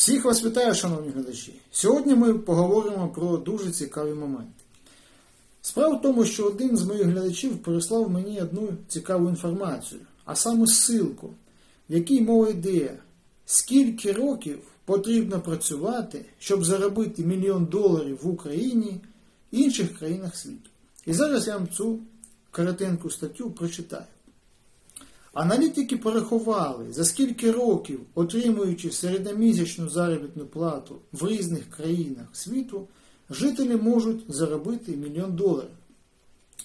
Всіх вас вітаю, шановні глядачі. Сьогодні ми поговоримо про дуже цікаві моменти. Справа в тому, що один з моїх глядачів переслав мені одну цікаву інформацію, а саме ссылку, в якій мова йде, скільки років потрібно працювати, щоб заробити мільйон доларів в Україні і інших країнах світу. І зараз я вам цю коротеньку статтю прочитаю. Аналітики порахували, за скільки років, отримуючи середньомісячну заробітну плату в різних країнах світу, жителі можуть заробити мільйон доларів.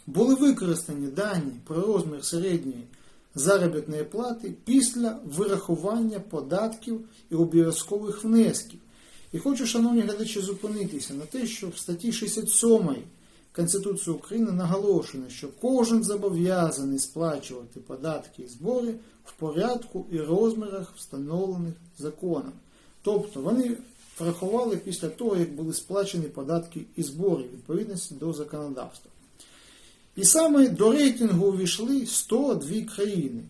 Були використані дані про розмір середньої заробітної плати після вирахування податків і обов'язкових внесків. І хочу, шановні глядачі, зупинитися на те, що в статті 67 Конституції України наголошено, що кожен зобов'язаний сплачувати податки і збори в порядку і розмірах, встановлених законом. Тобто вони врахували після того, як були сплачені податки і збори відповідності до законодавства. І саме до рейтингу увійшли 102 країни.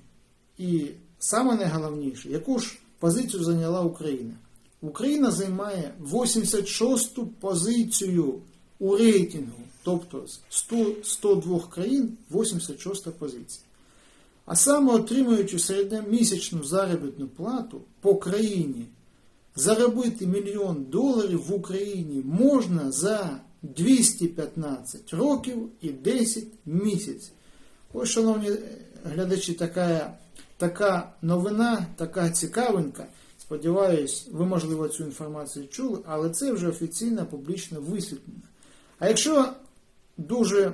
І саме найголовніше, яку ж позицію зайняла Україна? Україна займає 86-ту позицію у рейтингу, тобто з 100, 102 країн 86 позиція. А саме отримуючи середньомісячну заробітну плату по країні, заробити мільйон доларів в Україні можна за 215 років і 10 місяців. Ось, шановні глядачі, така, така новина, така цікавинка. Сподіваюсь, ви, можливо, цю інформацію чули, але це вже офіційно публічно висвітлено. А якщо дуже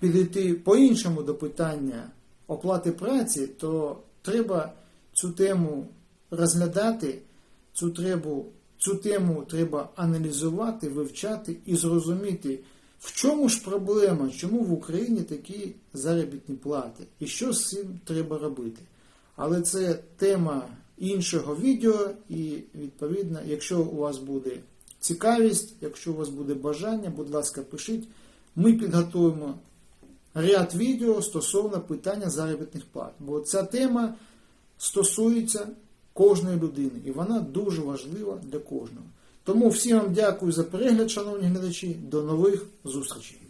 підійти по-іншому до питання оплати праці, то треба цю тему розглядати, цю, требу, цю тему треба аналізувати, вивчати і зрозуміти, в чому ж проблема, чому в Україні такі заробітні плати і що з цим треба робити. Але це тема іншого відео, і відповідно, якщо у вас буде цікавість, якщо у вас буде бажання, будь ласка, пишіть. Ми підготуємо ряд відео стосовно питання заробітних плат. Бо ця тема стосується кожної людини, і вона дуже важлива для кожного. Тому всім вам дякую за перегляд, шановні глядачі. До нових зустрічей!